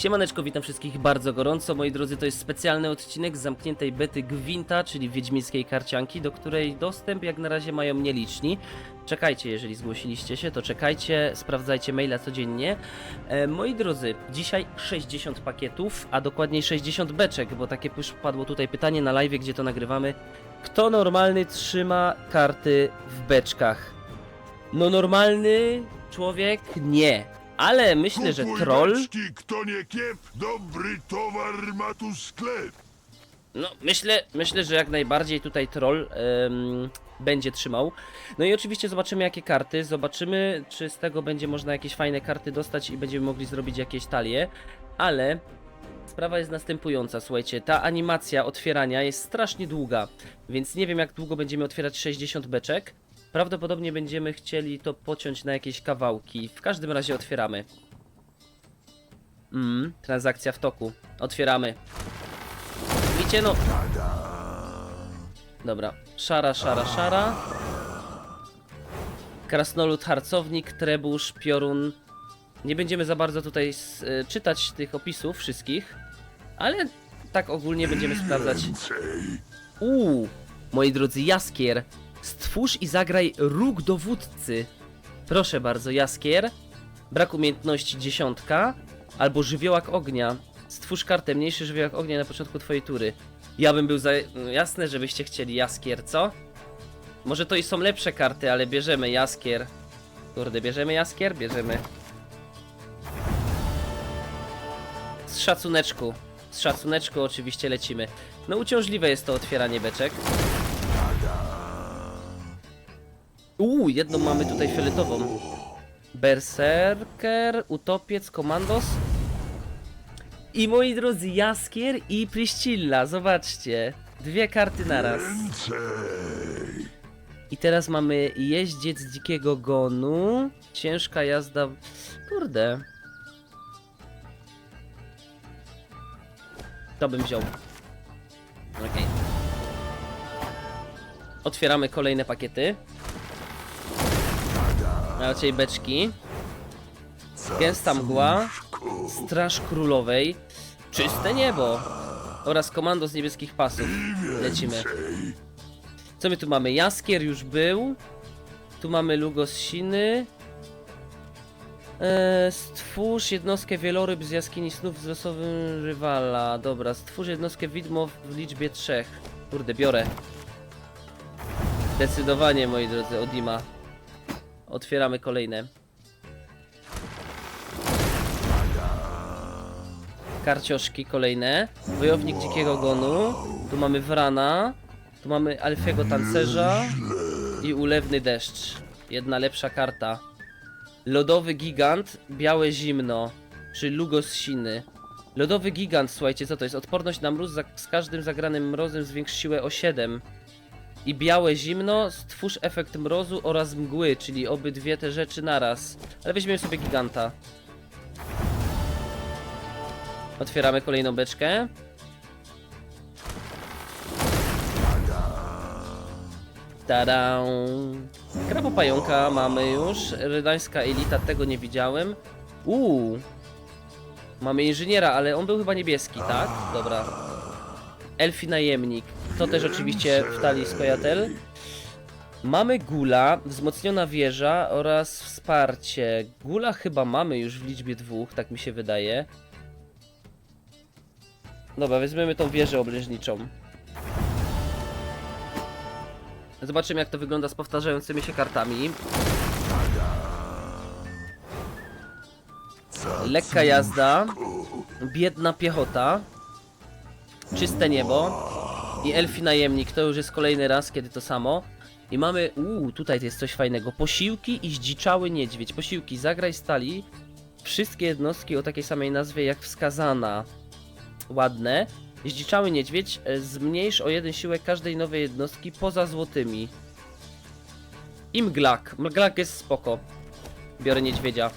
Siemaneczko, witam wszystkich bardzo gorąco. Moi drodzy, to jest specjalny odcinek z zamkniętej bety Gwinta, czyli wiedźmińskiej karcianki, do której dostęp jak na razie mają nieliczni. Czekajcie, jeżeli zgłosiliście się, to czekajcie, sprawdzajcie maila codziennie. E, moi drodzy, dzisiaj 60 pakietów, a dokładniej 60 beczek, bo takie już padło tutaj pytanie na live, gdzie to nagrywamy. Kto normalny trzyma karty w beczkach? No normalny człowiek nie. Ale myślę, że Kupuj troll. beczki, kto nie kiep, dobry towar ma tu sklep. No, myślę, myślę, że jak najbardziej tutaj troll em, będzie trzymał. No i oczywiście zobaczymy jakie karty, zobaczymy czy z tego będzie można jakieś fajne karty dostać i będziemy mogli zrobić jakieś talie, ale sprawa jest następująca, słuchajcie, ta animacja otwierania jest strasznie długa, więc nie wiem jak długo będziemy otwierać 60 beczek. Prawdopodobnie będziemy chcieli to pociąć na jakieś kawałki. W każdym razie otwieramy. Mm, transakcja w toku. Otwieramy. Widzicie, no. Dobra. Szara, szara, szara. Krasnolud, harcownik, trebusz, piorun. Nie będziemy za bardzo tutaj y, czytać tych opisów wszystkich, ale tak ogólnie będziemy sprawdzać. Uuu, moi drodzy, Jaskier. Stwórz i zagraj róg dowódcy. Proszę bardzo, Jaskier. Brak umiejętności dziesiątka. Albo żywiołak ognia. Stwórz kartę, mniejszy żywiołak ognia na początku twojej tury. Ja bym był za... no jasne, żebyście chcieli Jaskier, co? Może to i są lepsze karty, ale bierzemy Jaskier. Kurde, bierzemy Jaskier? Bierzemy. Z szacuneczku. Z szacuneczku oczywiście lecimy. No uciążliwe jest to otwieranie beczek. Uuu, jedną mamy tutaj fioletową. Berserker, Utopiec, Komandos. I moi drodzy, Jaskier i Priscilla, zobaczcie. Dwie karty naraz. I teraz mamy jeździec dzikiego gonu. Ciężka jazda. Kurde. To bym wziął. Okej. Otwieramy kolejne pakiety. Raczej beczki. Gęsta mgła. Straż królowej. Czyste niebo. Oraz komando z niebieskich pasów. Lecimy. Co my tu mamy? Jaskier już był. Tu mamy Lugos Siny. Eee, stwórz jednostkę wieloryb z jaskini snów z losowym rywala. Dobra, stwórz jednostkę widmo w liczbie trzech. Kurde, biorę. Zdecydowanie, moi drodzy, Odima. Otwieramy kolejne. Karcioszki kolejne. Wojownik dzikiego gonu. Tu mamy Wrana. Tu mamy Alfiego Tancerza. I Ulewny Deszcz. Jedna lepsza karta. Lodowy Gigant, Białe Zimno. Czy Lugos Siny. Lodowy Gigant, słuchajcie, co to jest? Odporność na mróz z każdym zagranym mrozem zwiększ siłę o 7. I Białe Zimno, stwórz efekt mrozu oraz mgły, czyli obydwie te rzeczy naraz. Ale weźmiemy sobie Giganta. Otwieramy kolejną beczkę. Tada! Krabopająka mamy już. Rydańska elita, tego nie widziałem. Uuu. Mamy inżyniera, ale on był chyba niebieski, tak? Dobra. Elfi najemnik. To też oczywiście w talii Skojatel. Mamy Gula, wzmocniona wieża oraz wsparcie. Gula chyba mamy już w liczbie dwóch, tak mi się wydaje. Dobra, weźmiemy tą wieżę oblężniczą. Zobaczymy jak to wygląda z powtarzającymi się kartami. Lekka jazda, biedna piechota, czyste niebo i elfi najemnik. To już jest kolejny raz, kiedy to samo. I mamy, uuu, tutaj jest coś fajnego. Posiłki i zdziczały niedźwiedź. Posiłki, zagraj stali. Wszystkie jednostki o takiej samej nazwie jak wskazana. Ładne. Zdziczały niedźwiedź, e, zmniejsz o jeden siłę każdej nowej jednostki poza złotymi. I mglak. Mglak jest spoko. Biorę niedźwiedzia.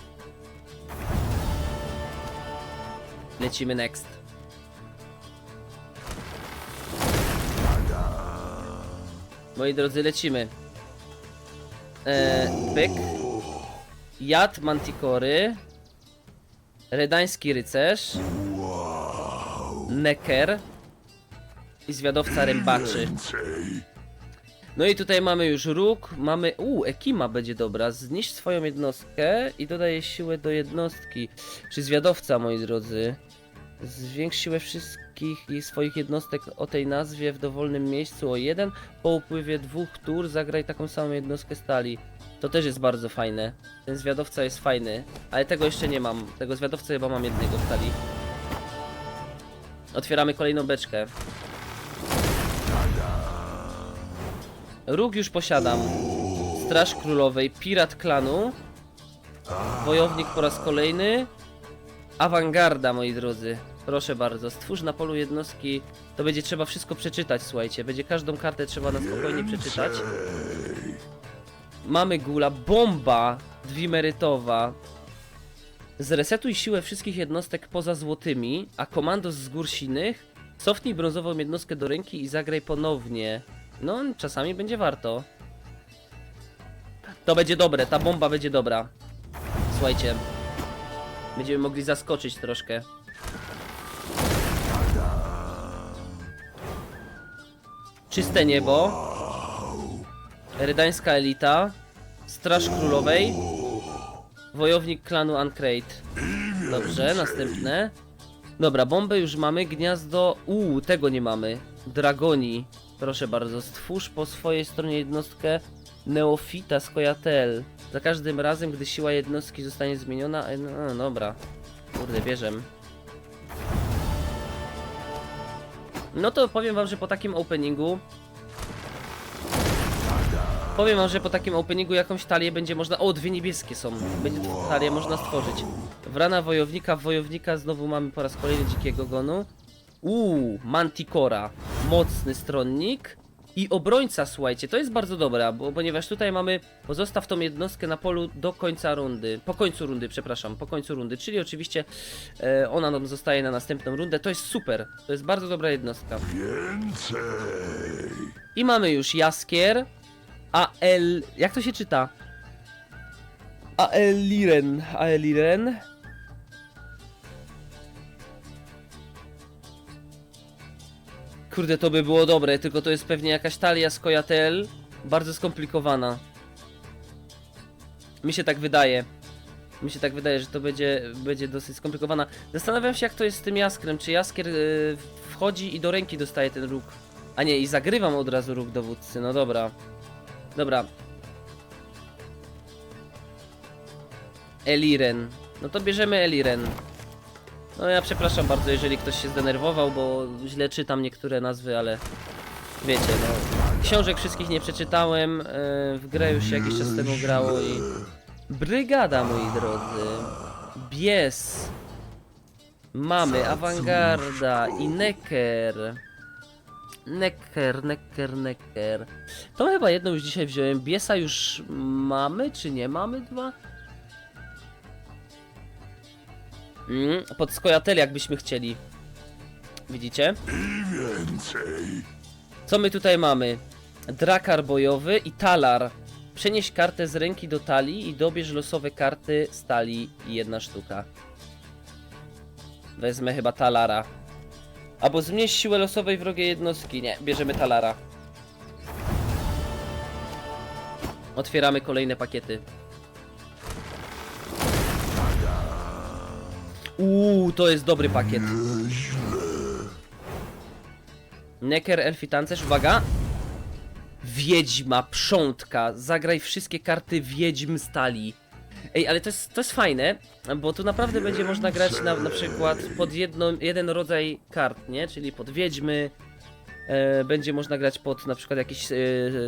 Lecimy next. Moi drodzy, lecimy. E, byk. Jad Manticory. Redański rycerz. Necker. I zwiadowca rębaczy. No i tutaj mamy już róg, mamy... Uuu, Ekima będzie dobra. Zniszcz swoją jednostkę i dodaje siłę do jednostki. Czy zwiadowca, moi drodzy. Zwiększ siłę wszystkich i swoich jednostek o tej nazwie w dowolnym miejscu o jeden. Po upływie dwóch tur zagraj taką samą jednostkę stali. To też jest bardzo fajne. Ten zwiadowca jest fajny, ale tego jeszcze nie mam. Tego zwiadowca chyba mam jednego stali. Otwieramy kolejną beczkę. Róg już posiadam. Straż Królowej, Pirat Klanu. Wojownik po raz kolejny. Awangarda, moi drodzy. Proszę bardzo, stwórz na polu jednostki. To będzie trzeba wszystko przeczytać, słuchajcie. Będzie każdą kartę trzeba na spokojnie przeczytać. Mamy gula, bomba dwimerytowa. Zresetuj siłę wszystkich jednostek poza złotymi, a komandos z gór sinych cofnij brązową jednostkę do ręki i zagraj ponownie. No, czasami będzie warto. To będzie dobre, ta bomba będzie dobra. Słuchajcie. Będziemy mogli zaskoczyć troszkę. Czyste niebo. Rydańska elita. Straż królowej. Wojownik klanu Uncrate. Dobrze, następne. Dobra, bombę już mamy, gniazdo... Uuu, tego nie mamy. Dragoni. Proszę bardzo, stwórz po swojej stronie jednostkę Neofita z Kojatel. Za każdym razem, gdy siła jednostki zostanie zmieniona... No, dobra. Kurde, bierzem. No to powiem wam, że po takim openingu... Powiem wam, że po takim openingu jakąś talię będzie można... O, dwie niebieskie są. Będzie talię można stworzyć. Wrana wojownika, wojownika znowu mamy po raz kolejny dzikiego gonu. Uuu, Manticora. Mocny stronnik. I obrońca, słuchajcie, to jest bardzo dobra, bo, ponieważ tutaj mamy pozostaw tą jednostkę na polu do końca rundy. Po końcu rundy, przepraszam, po końcu rundy, czyli oczywiście e, ona nam zostaje na następną rundę. To jest super, to jest bardzo dobra jednostka. Więcej. I mamy już Jaskier, AL... jak to się czyta? Aeliren, Aeliren. Kurde, to by było dobre, tylko to jest pewnie jakaś talia z Kojatel, bardzo skomplikowana. Mi się tak wydaje. Mi się tak wydaje, że to będzie, będzie dosyć skomplikowana. Zastanawiam się, jak to jest z tym jaskrem. Czy jaskier y, wchodzi i do ręki dostaje ten róg? A nie, i zagrywam od razu róg dowódcy. No dobra. Dobra. Eliren. No to bierzemy Eliren. No ja przepraszam bardzo, jeżeli ktoś się zdenerwował, bo źle czytam niektóre nazwy, ale wiecie, no. Książek wszystkich nie przeczytałem, e, w grę już się jakiś czas temu grało i... Brygada, moi drodzy. Bies. Mamy Awangarda i Necker. Necker, Necker, Necker. To chyba jedną już dzisiaj wziąłem. Biesa już mamy, czy nie mamy dwa? Mm, pod skojateli jakbyśmy chcieli. Widzicie? I więcej. Co my tutaj mamy? Drakar bojowy i talar. Przenieś kartę z ręki do talii i dobierz losowe karty z talii jedna sztuka. Wezmę chyba talara. Albo zmniejsz siłę losowej wrogiej jednostki. Nie, bierzemy talara. Otwieramy kolejne pakiety. Uuu, to jest dobry pakiet. Necker, Elfi, Tancerz, uwaga! Wiedźma, Przątka, zagraj wszystkie karty Wiedźm stali. Ej, ale to jest, to jest fajne, bo tu naprawdę będzie można grać na, na przykład pod jedno, jeden rodzaj kart, nie? Czyli pod Wiedźmy, e, będzie można grać pod na przykład jakieś e,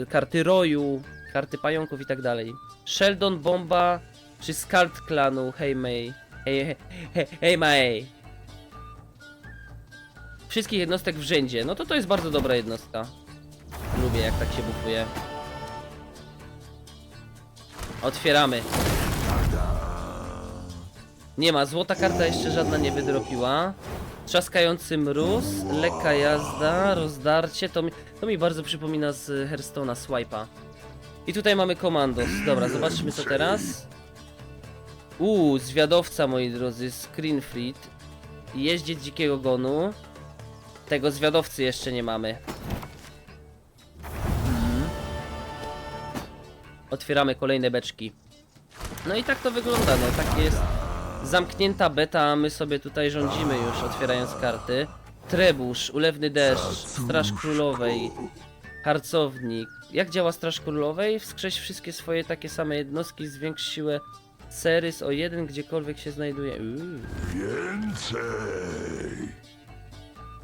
karty Roju, karty Pająków i tak dalej. Sheldon, Bomba, czy Skald Klanu, hej May, hej, hej, hej, May. Wszystkich jednostek w rzędzie, no to to jest bardzo dobra jednostka. Lubię jak tak się bufuje. Otwieramy. Nie ma, złota karta jeszcze żadna nie wydropiła. Trzaskający mróz, lekka jazda, rozdarcie, to mi, to mi bardzo przypomina z Hearthstone'a Swipe'a. I tutaj mamy komandos. Dobra, zobaczmy co teraz. Uuu, zwiadowca, moi drodzy, Screenfleet. Jeździec dzikiego gonu. Tego zwiadowcy jeszcze nie mamy. Mhm. Otwieramy kolejne beczki. No i tak to wygląda, no tak jest zamknięta beta, a my sobie tutaj rządzimy już, otwierając karty. Trebusz, ulewny deszcz, straż królowej, harcownik. Jak działa straż królowej? Wskrześ wszystkie swoje takie same jednostki, zwiększ siłę Serys o jeden gdziekolwiek się znajduje. Uuu. Więcej.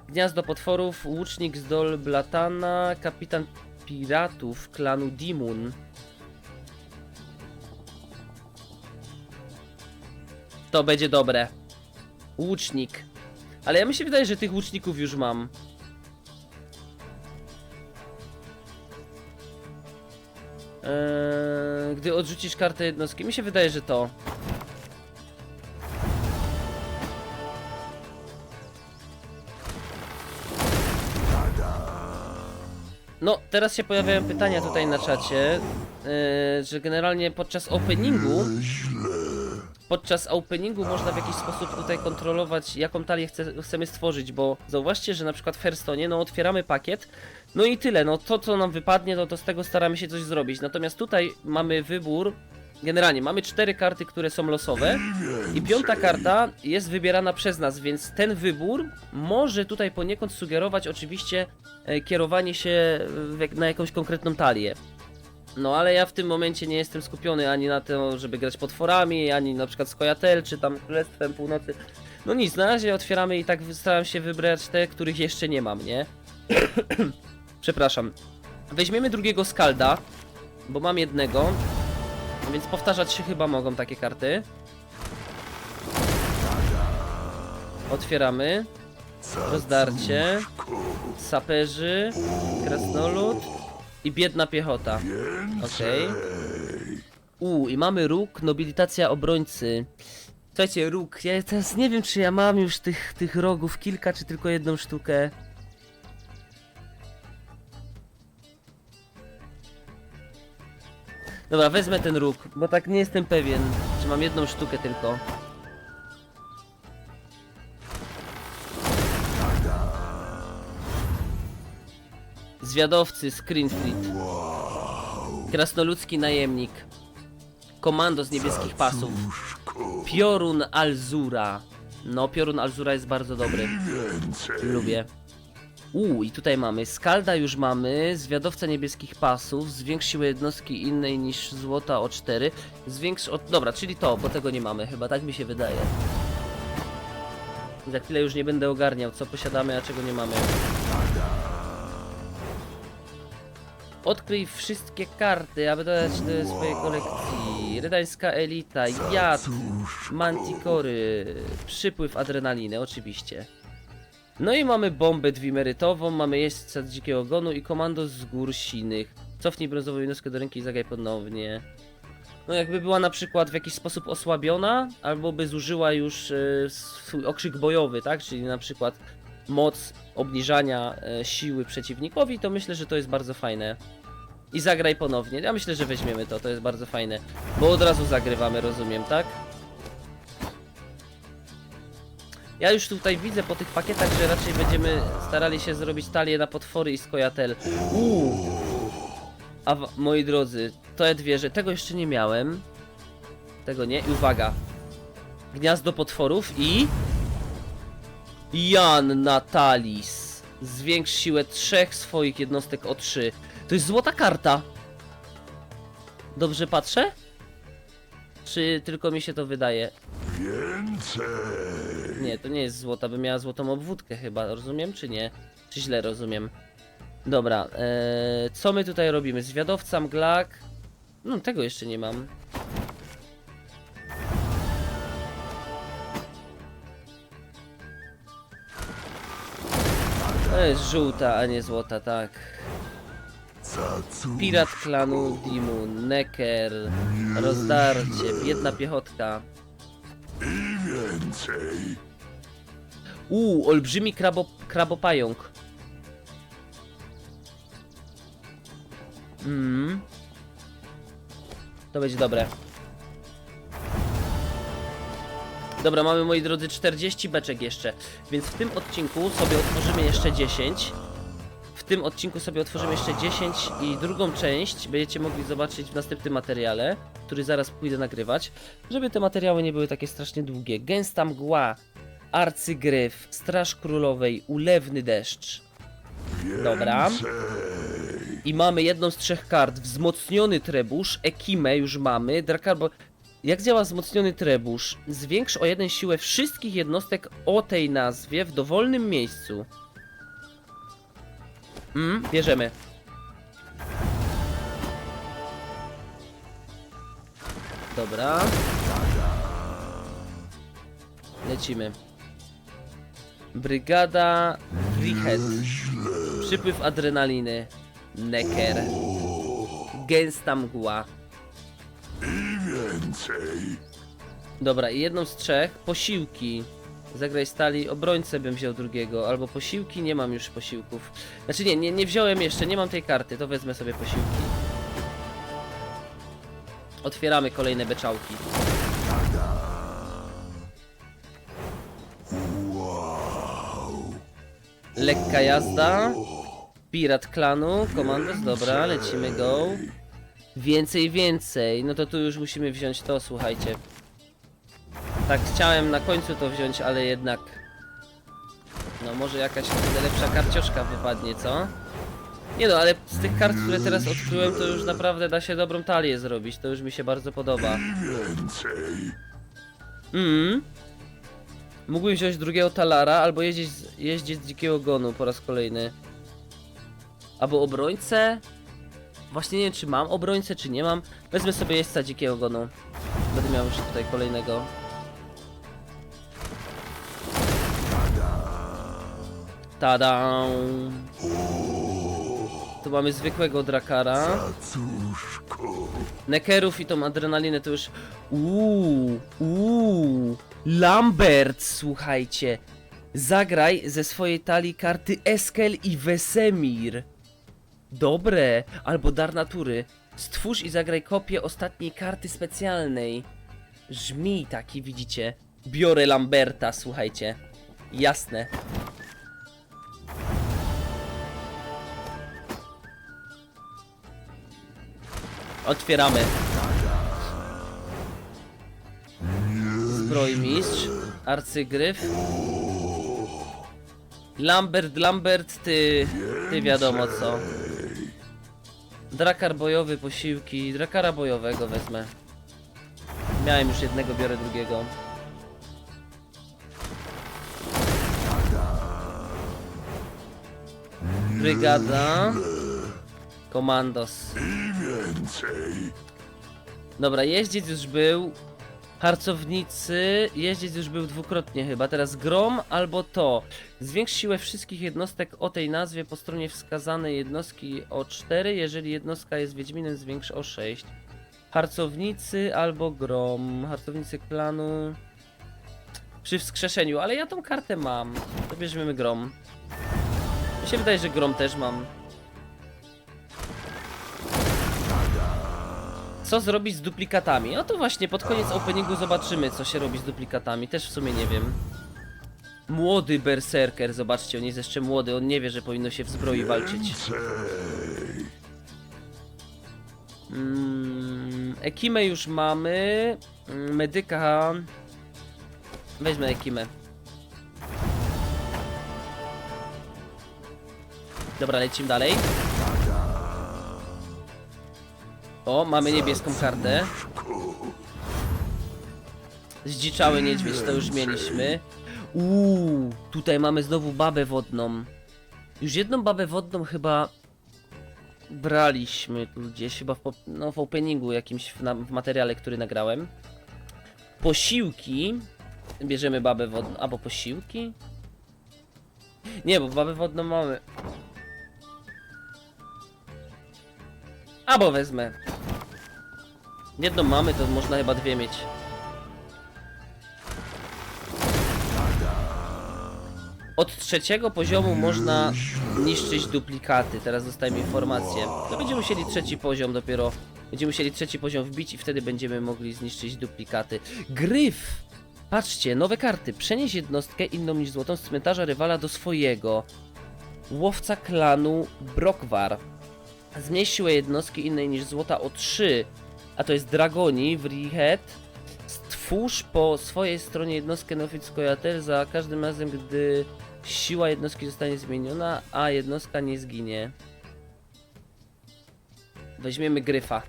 Gniazdo potworów, łucznik z Dol Blatana, kapitan piratów klanu Dimun. To będzie dobre. Łucznik. Ale ja mi się wydaje, że tych łuczników już mam. Eee, gdy odrzucisz kartę jednostki, mi się wydaje, że to. No, teraz się pojawiają pytania tutaj na czacie, yy, że generalnie podczas openingu, podczas openingu można w jakiś sposób tutaj kontrolować, jaką talię chce, chcemy stworzyć, bo zauważcie, że na przykład w Hearthstone, no otwieramy pakiet, no i tyle, no to co nam wypadnie, no to z tego staramy się coś zrobić, natomiast tutaj mamy wybór, generalnie mamy cztery karty, które są losowe i piąta karta jest wybierana przez nas, więc ten wybór może tutaj poniekąd sugerować oczywiście e, kierowanie się na jakąś konkretną talię. No ale ja w tym momencie nie jestem skupiony ani na to, żeby grać potworami, ani na przykład z Kojatel, czy tam Królestwem Północy. No nic, na razie otwieramy i tak staram się wybrać te, których jeszcze nie mam, nie? Przepraszam. Weźmiemy drugiego Skalda, bo mam jednego, więc powtarzać się chyba mogą takie karty. Otwieramy. Rozdarcie. Saperzy. Krasnolud. I biedna piechota. Okej. U i mamy róg, nobilitacja obrońcy. Słuchajcie, róg, ja teraz nie wiem czy ja mam już tych, tych rogów kilka, czy tylko jedną sztukę. Dobra, wezmę ten róg, bo tak nie jestem pewien, czy mam jedną sztukę tylko. Zwiadowcy, Screenfleet. Krasnoludzki najemnik. Komando z niebieskich pasów. Piorun Alzura. No, Piorun Alzura jest bardzo dobry. Lubię. Uuu, i tutaj mamy Skalda już mamy, Zwiadowca Niebieskich Pasów, zwiększ siłę jednostki innej niż złota o 4, zwiększ o... Dobra, czyli to, bo tego nie mamy chyba, tak mi się wydaje. Za chwilę już nie będę ogarniał, co posiadamy, a czego nie mamy. Odkryj wszystkie karty, aby dodać do swojej kolekcji. Rydańska Elita, Jad, Mantikory, przypływ adrenaliny, oczywiście. No i mamy bombę dwimerytową, mamy jeźdźca dzikiego gonu i komando z gór sinych. Cofnij brązową jednostkę do ręki i zagraj ponownie. No jakby była na przykład w jakiś sposób osłabiona, albo by zużyła już e, swój okrzyk bojowy, tak? Czyli na przykład moc obniżania e, siły przeciwnikowi, to myślę, że to jest bardzo fajne. I zagraj ponownie. Ja myślę, że weźmiemy to, to jest bardzo fajne. Bo od razu zagrywamy, rozumiem, tak? Ja już tutaj widzę po tych pakietach, że raczej będziemy starali się zrobić talię na potwory i skojatel. Uuu. A moi drodzy, to dwie, że tego jeszcze nie miałem. Tego nie. I uwaga. Gniazdo potworów i... Jan Natalis. Zwiększ siłę trzech swoich jednostek o 3. To jest złota karta. Dobrze patrzę? Czy tylko mi się to wydaje? Więcej. Nie, to nie jest złota, by miała złotą obwódkę chyba, rozumiem czy nie? Czy źle rozumiem? Dobra, eee, co my tutaj robimy? Zwiadowca, mglak... No, tego jeszcze nie mam. To jest żółta, a nie złota, tak. Pirat klanu Dimun, Necker, rozdarcie, biedna piechotka. I więcej. Uuu, olbrzymi krabo, krabopająk. Mm. To będzie dobre. Dobra, mamy moi drodzy 40 beczek jeszcze, więc w tym odcinku sobie otworzymy jeszcze 10. W tym odcinku sobie otworzymy jeszcze 10 i drugą część będziecie mogli zobaczyć w następnym materiale, który zaraz pójdę nagrywać, żeby te materiały nie były takie strasznie długie. Gęsta mgła, arcygryf, straż królowej, ulewny deszcz. Dobra. I mamy jedną z trzech kart, wzmocniony trebusz, Ekimę już mamy, Drakarbo... Jak działa wzmocniony trebusz? Zwiększ o jeden siłę wszystkich jednostek o tej nazwie w dowolnym miejscu. Mm, bierzemy. Dobra. Lecimy. Brygada Frihet. Przypływ adrenaliny. Necker. Gęsta mgła. Więcej. Dobra, i jedną z trzech. Posiłki. Zagraj stali. Obrońcę bym wziął drugiego. Albo posiłki. Nie mam już posiłków. Znaczy nie, nie, nie wziąłem jeszcze. Nie mam tej karty. To wezmę sobie posiłki. Otwieramy kolejne beczałki. Lekka jazda. Pirat klanu, komandos, dobra, lecimy go. Więcej, więcej. No to tu już musimy wziąć to, słuchajcie. Tak, chciałem na końcu to wziąć, ale jednak... No może jakaś kurde lepsza karcioszka wypadnie, co? Nie no, ale z tych kart, które teraz odkryłem, to już naprawdę da się dobrą talię zrobić. To już mi się bardzo podoba. Więcej. Mhm. Mógłbym wziąć drugiego talara, albo jeździć, z- jeździć z dzikiego gonu po raz kolejny. Albo obrońcę? Właśnie nie wiem, czy mam obrońcę, czy nie mam. Wezmę sobie jeźdźca dzikiego gonu. Będę miał już tutaj kolejnego. Tada! Tu mamy zwykłego drakara. Nekerów i tą adrenalinę to już. Uuu, uuu. Lambert, słuchajcie. Zagraj ze swojej talii karty Eskel i Wesemir. Dobre, albo dar natury. Stwórz i zagraj kopię ostatniej karty specjalnej. Żmij taki, widzicie. Biorę Lamberta, słuchajcie. Jasne. Otwieramy. Zbrojmistrz, arcygryf. Lambert, Lambert, ty, ty wiadomo co. Drakar bojowy, posiłki, drakara bojowego wezmę. Miałem już jednego, biorę drugiego. Brygada. Komandos. I więcej. Dobra, jeździec już był. Harcownicy, jeździec już był dwukrotnie chyba. Teraz grom albo to. Zwiększ siłę wszystkich jednostek o tej nazwie po stronie wskazanej jednostki o 4. Jeżeli jednostka jest Wiedźminem, zwiększ o 6. Harcownicy albo grom. Harcownicy klanu. Przy wskrzeszeniu, ale ja tą kartę mam. To bierzemy grom. Mi się wydaje, że grom też mam. Co zrobić z duplikatami? No to właśnie pod koniec openingu zobaczymy, co się robi z duplikatami. Też w sumie nie wiem. Młody berserker, zobaczcie, on jest jeszcze młody, on nie wie, że powinno się w zbroi walczyć. Mm, Ekimę już mamy. Mm, Medyka. Weźmy Ekimę. Dobra, lecimy dalej. O, mamy niebieską kartę. Zdziczały niedźwiedź, to już mieliśmy. Uuu, tutaj mamy znowu babę wodną. Już jedną babę wodną chyba braliśmy tu gdzieś, chyba w, no, w openingu jakimś, w, na, w materiale, który nagrałem. Posiłki. Bierzemy babę wodną, albo posiłki? Nie, bo babę wodną mamy. Albo wezmę. Jedną mamy, to można chyba dwie mieć. Od trzeciego poziomu można niszczyć duplikaty. Teraz dostajemy informację. To będziemy musieli trzeci poziom dopiero. Będziemy musieli trzeci poziom wbić i wtedy będziemy mogli zniszczyć duplikaty. Gryf! Patrzcie, nowe karty. Przenieś jednostkę inną niż złotą z cmentarza rywala do swojego. Łowca klanu Brokwar. Zmniejsz siłę jednostki innej niż złota o 3. A to jest Dragoni w Rihet. Stwórz po swojej stronie jednostkę Neofit za każdym razem, gdy siła jednostki zostanie zmieniona, a jednostka nie zginie. Weźmiemy gryfa.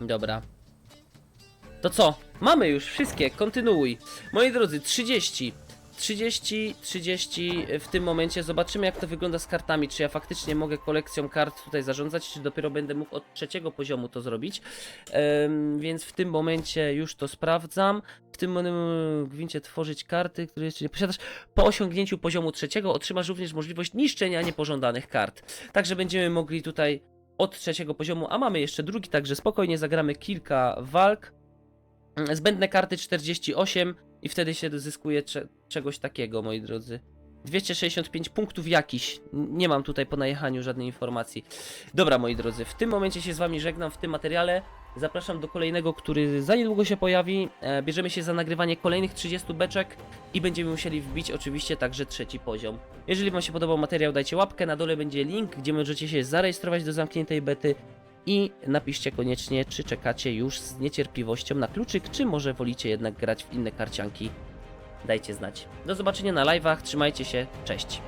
Dobra. To co? Mamy już wszystkie, kontynuuj. Moi drodzy, 30. 30, 30 w tym momencie. Zobaczymy jak to wygląda z kartami. Czy ja faktycznie mogę kolekcją kart tutaj zarządzać, czy dopiero będę mógł od trzeciego poziomu to zrobić. Em, więc w tym momencie już to sprawdzam. W tym gwincie tworzyć karty, które jeszcze nie posiadasz. Po osiągnięciu poziomu trzeciego otrzymasz również możliwość niszczenia niepożądanych kart. Także będziemy mogli tutaj od trzeciego poziomu, a mamy jeszcze drugi, także spokojnie zagramy kilka walk. Zbędne karty 48 i wtedy się zyskuje cze czegoś takiego, moi drodzy. 265 punktów jakiś. Nie mam tutaj po najechaniu żadnej informacji. Dobra, moi drodzy, w tym momencie się z wami żegnam w tym materiale. Zapraszam do kolejnego, który za niedługo się pojawi. E, bierzemy się za nagrywanie kolejnych 30 beczek i będziemy musieli wbić oczywiście także trzeci poziom. Jeżeli wam się podobał materiał, dajcie łapkę. Na dole będzie link, gdzie możecie się zarejestrować do zamkniętej bety. I napiszcie koniecznie, czy czekacie już z niecierpliwością na kluczyk, czy może wolicie jednak grać w inne karcianki. Dajcie znać. Do zobaczenia na live'ach, trzymajcie się, cześć.